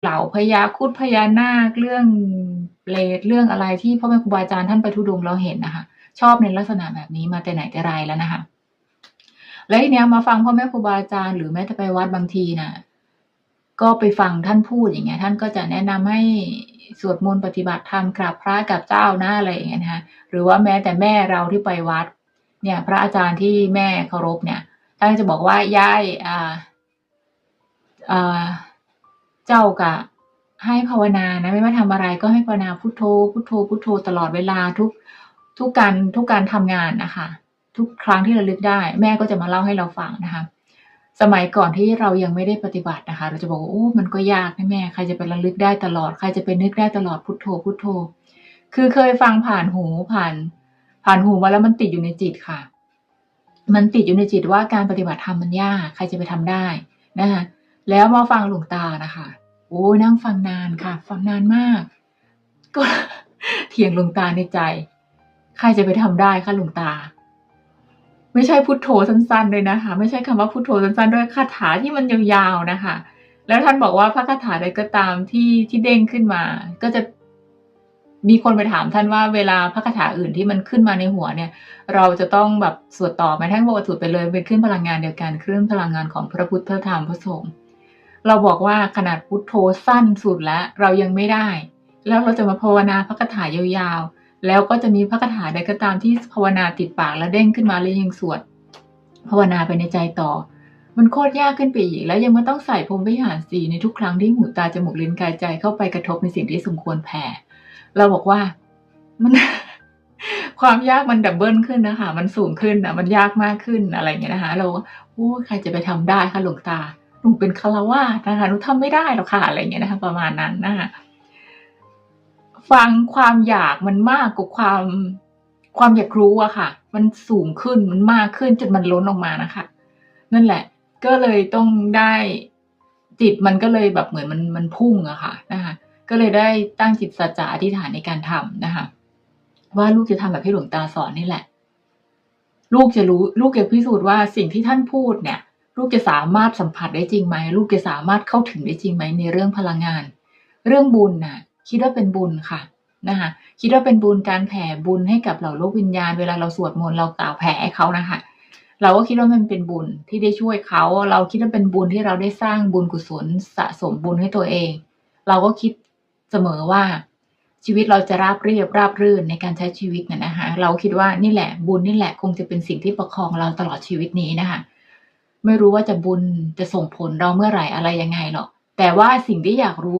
เหล่าพญาครุฑพญานาค เรื่องเปรตเรื่องอะไรที่พ่อแม่ครูบาอาจารย์ท่านไปทุดงเราเห็นนะคะชอบในลักษณะแบบนี้มาแต่ไหนแต่ไรแล้วนะคะแล้วทีเนี้ยมาฟังพ่อแม่ครูบาอาจารย์หรือแม้แต่ไปวัดบางทีน่ะก็ไปฟังท่านพูดอย่างเงี้ย ท่านก็จะแนะนำให้สวดมนต์ปฏิบัติธรรมกราบพระกับเจ้าหนะอะไรอย่างเงี้ยนะคะหรือว่าแม้แต่แม่เราที่ไปวัด เนี่ย พระอาจารย์ที่แม่เคารพเนี่ยท่านจะบอกว่ายายอ่าอ่า เจ้ากะให้ภาวนานะไม่ว่าทำอะไรก็ให้ภาวนาพุทโธพุทโธพุทโธตลอดเวลาทุกทุกการทุกการทำงานนะคะทุกครั้งที่ระลึกได้ แม่ก็จะมาเล่าให้เราฟังนะคะ สมัยก่อนที่เรายังไม่ได้ปฏิบัตินะคะ เราจะบอกว่าโอ้มันก็ยากนะแม่ใครจะไประลึกได้ตลอดใครจะไปนึกได้ตลอดพุทโธพุทโธ คือเคยฟังผ่านหูผ่าน ผ่านหูมาแล้วมันติดอยู่ในจิตค่ะ มันติดอยู่ในจิตว่าการปฏิบัติธรรมมันยาก ใครจะไปทำได้นะคะ แล้วมาฟังหลวงตานะคะ โอ้ยนั่งฟังนานค่ะ ฟังนานมาก ก็เถียงหลวงตาในใจ ใครจะไปทำได้คะหลวงตา ไม่ใช่พุทโธสั้นๆเลยนะคะ ไม่ใช่คำว่าพุทโธสั้นๆด้วยคาถาที่มันยาวๆนะคะ แล้วท่านบอกว่าพระคาถาใดก็ตามที่ที่เด้งขึ้นมา ก็จะมีคนไปถามท่านว่าเวลาพระคาถาอื่นที่มันขึ้นมาในหัวเนี่ย เราจะต้องแบบสวดต่อไหมท่านบอกว่าสวดไปเลยเป็นคลื่นพลังงานเดียวกันคลื่นพลังงานของพระพุทธพระธรรมพระสงฆ์ เราบอกว่าขนาดพุทโธสั้นสุดแล้วเรายังไม่ได้ แล้วเราจะมาภาวนาพระคาถายาวๆ แล้วก็จะมีพระคาถาใดก็ตามที่ภาวนาติดปากแล้วเด้งขึ้นมาแล้วยังสวด ภาวนาไปในใจต่อ มันโคตรยากขึ้นไปอีก แล้วยังมาต้องใส่พรมวิหารสีในทุกครั้งที่หูตาจมูกลิ้นกายใจเข้าไปกระทบในสิ่งที่สมควรแผ่ เราบอกว่ามันความยากมันดับเบิลขึ้นนะคะ มันสูงขึ้นนะมันยากมากขึ้นอะไรอย่างเงี้ยนะคะ เราโอ้ใครจะไปทำได้คะหลวงตา หนูเป็นคารวาสนะคะหนูทำไม่ได้หรอกค่ะอะไรเงี้ยนะคะ ประมาณนั้นนะคะฟังความอยากมันมากกว่าความความอยากรู้อะค่ะ มันสูงขึ้นมันมากขึ้นจนมันล้นออกมานะคะ นั่นแหละ ก็เลยต้องได้จิตมันก็เลยแบบเหมือนมันมันพุ่งอะค่ะนะคะก็เลยได้ตั้งจิตสัจจะอธิษฐานในการทำนะคะว่าลูกจะทำแบบที่หลวงตาสอนนี่แหละ ลูกจะรู้ ลูกจะพิสูจน์ว่าสิ่งที่ท่านพูดเนี่ย ลูกจะสามารถสัมผัสได้จริงไหม ลูกจะสามารถเข้าถึงได้จริงไหมในเรื่องพลังงาน เรื่องบุญน่ะ คิดว่าเป็นบุญค่ะนะคะคิดว่าเป็นบุญการแผ่บุญให้กับเหล่าโลกวิญญาณเวลาเราสวดมนต์เรากล่าวแผ่ให้เขานะคะเราก็คิดว่ามันเป็นบุญที่ได้ช่วยเขา เราคิดว่าเป็นบุญที่เราได้สร้างบุญกุศลสะสมบุญให้ตัวเอง เราก็คิดเสมอว่าชีวิตเราจะราบเรียบราบรื่นในการใช้ชีวิตน่ะนะคะเราคิดว่านี่แหละบุญนี่แหละคงจะเป็นสิ่งที่ประคองเราตลอดชีวิตนี้นะคะ ไม่รู้ว่าจะบุญจะส่งผลเราเมื่อไหร่อะไรยังไงหรอก แต่ว่าสิ่งที่อยากรู้